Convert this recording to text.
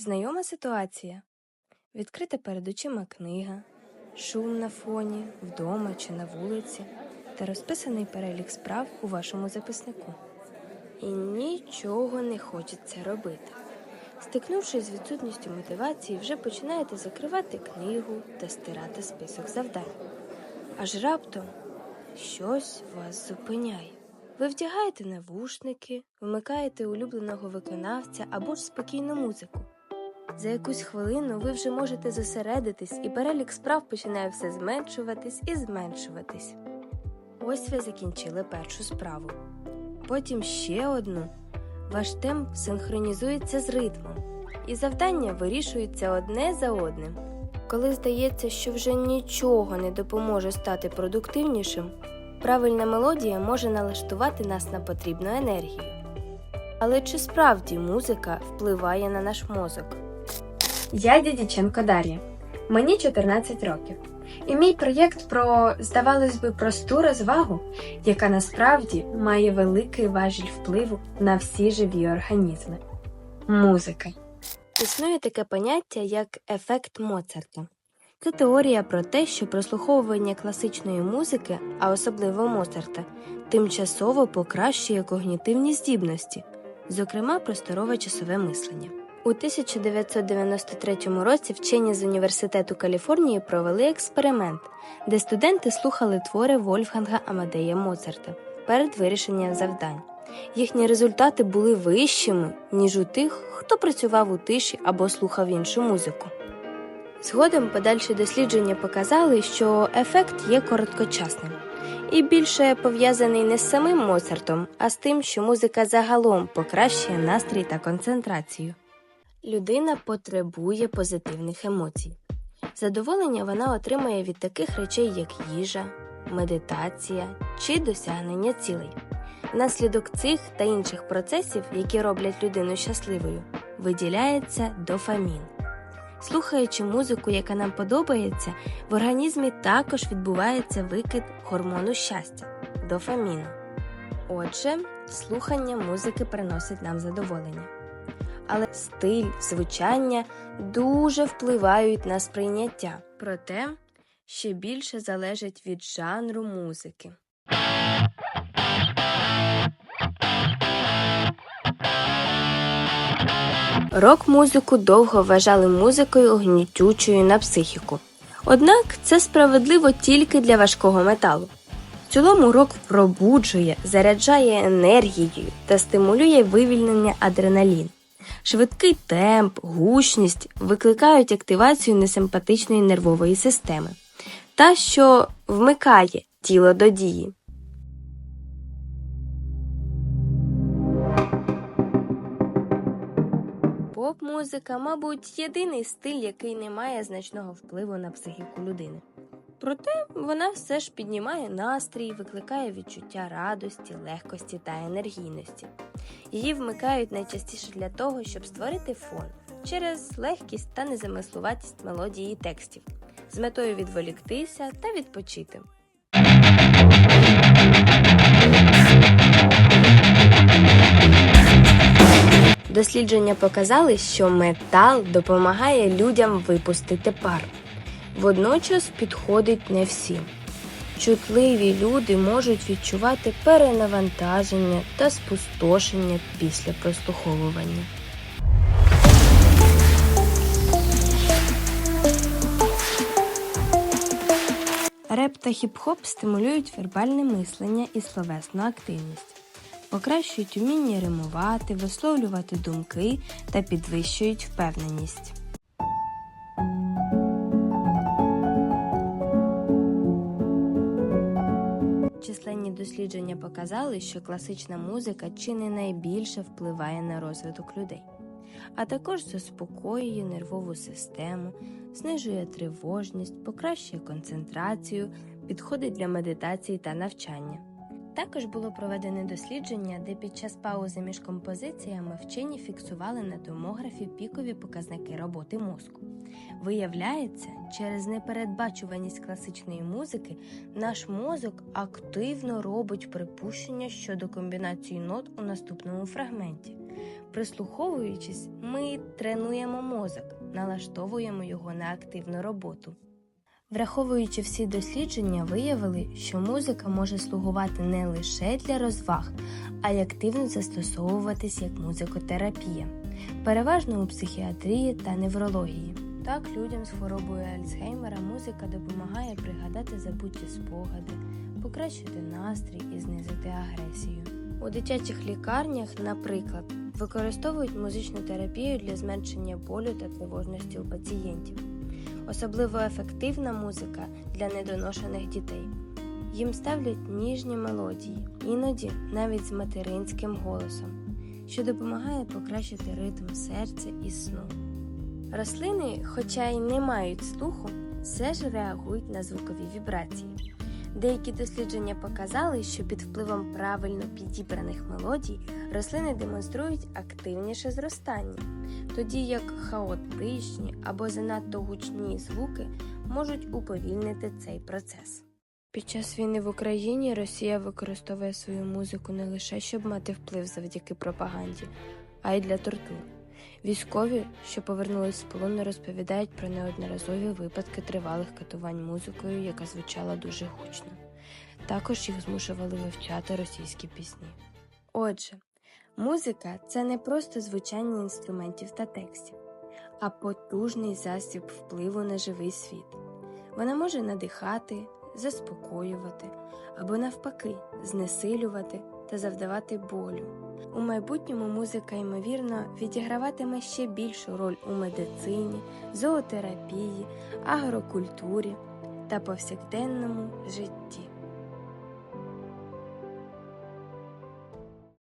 Знайома ситуація. Відкрита перед очима книга, шум на фоні, вдома чи на вулиці, та розписаний перелік справ у вашому записнику. І нічого не хочеться робити. Стикнувшись з відсутністю мотивації, вже починаєте закривати книгу та стирати список завдань. Аж раптом щось вас зупиняє. Ви вдягаєте навушники, вмикаєте улюбленого виконавця або ж спокійну музику. За якусь хвилину ви вже можете зосередитись, і перелік справ починає все зменшуватись і зменшуватись. Ось ви закінчили першу справу. Потім ще одну. Ваш темп синхронізується з ритмом, і завдання вирішуються одне за одним. Коли здається, що вже нічого не допоможе стати продуктивнішим, правильна мелодія може налаштувати нас на потрібну енергію. Але чи справді музика впливає на наш мозок? Я Дідіченко Дар'я. Мені 14 років. І мій проєкт про, здавалось би, просту розвагу, яка насправді має великий важіль впливу на всі живі організми. Музика. Існує таке поняття як ефект Моцарта. Це теорія про те, що прослуховування класичної музики, а особливо Моцарта, тимчасово покращує когнітивні здібності, зокрема просторове часове мислення. У 1993 році вчені з університету Каліфорнії провели експеримент, де студенти слухали твори Вольфганга Амадея Моцарта перед вирішенням завдань. Їхні результати були вищими, ніж у тих, хто працював у тиші або слухав іншу музику. Згодом подальші дослідження показали, що ефект є короткочасним і більше пов'язаний не з самим Моцартом, а з тим, що музика загалом покращує настрій та концентрацію. Людина потребує позитивних емоцій. Задоволення вона отримує від таких речей, як їжа, медитація чи досягнення цілей. Внаслідок цих та інших процесів, які роблять людину щасливою, виділяється дофамін. Слухаючи музику, яка нам подобається, в організмі також відбувається викид гормону щастя дофаміну. Отже, слухання музики приносить нам задоволення. Але стиль, звучання дуже впливають на сприйняття. Проте ще більше залежить від жанру музики. Рок-музику довго вважали музикою гнітючою на психіку. Однак це справедливо тільки для важкого металу. В цілому рок пробуджує, заряджає енергією та стимулює вивільнення адреналін. Швидкий темп, гучність викликають активацію несимпатичної нервової системи, та що вмикає тіло до дії. Поп-музика, мабуть, єдиний стиль, який не має значного впливу на психіку людини. Проте вона все ж піднімає настрій, викликає відчуття радості, легкості та енергійності. Її вмикають найчастіше для того, щоб створити фон через легкість та незамислуватість мелодії і текстів, з метою відволіктися та відпочити. Дослідження показали, що метал допомагає людям випустити пар. Водночас підходить не всім. Чутливі люди можуть відчувати перенавантаження та спустошення після прослуховування. Реп та хіп-хоп стимулюють вербальне мислення і словесну активність, покращують уміння римувати, висловлювати думки та підвищують впевненість. Численні дослідження показали, що класична музика чи не найбільше впливає на розвиток людей, а також заспокоює нервову систему, знижує тривожність, покращує концентрацію, підходить для медитації та навчання. Також було проведене дослідження, де під час паузи між композиціями вчені фіксували на томографі пікові показники роботи мозку. Виявляється, через непередбачуваність класичної музики наш мозок активно робить припущення щодо комбінації нот у наступному фрагменті. Прислуховуючись, ми тренуємо мозок, налаштовуємо його на активну роботу. Враховуючи всі дослідження, виявили, що музика може слугувати не лише для розваг, а й активно застосовуватись як музикотерапія, переважно у психіатрії та неврології. Так, людям з хворобою Альцгеймера музика допомагає пригадати забуті спогади, покращити настрій і знизити агресію. У дитячих лікарнях, наприклад, використовують музичну терапію для зменшення болю та тривожності у пацієнтів. Особливо ефективна музика для недоношених дітей. Їм ставлять ніжні мелодії, іноді навіть з материнським голосом, що допомагає покращити ритм серця і сну. Рослини, хоча й не мають слуху, все ж реагують на звукові вібрації. Деякі дослідження показали, що під впливом правильно підібраних мелодій рослини демонструють активніше зростання, тоді як хаотичні або занадто гучні звуки можуть уповільнити цей процес. Під час війни в Україні Росія використовує свою музику не лише щоб мати вплив завдяки пропаганді, а й для тортур. Військові, що повернулись з полону, розповідають про неодноразові випадки тривалих катувань музикою, яка звучала дуже гучно. Також їх змушували вивчати російські пісні. Отже, музика це не просто звучання інструментів та текстів, а потужний засіб впливу на живий світ. Вона може надихати, заспокоювати або навпаки знесилювати та завдавати болю. У майбутньому музика, ймовірно, відіграватиме ще більшу роль у медицині, зоотерапії, агрокультурі та повсякденному житті.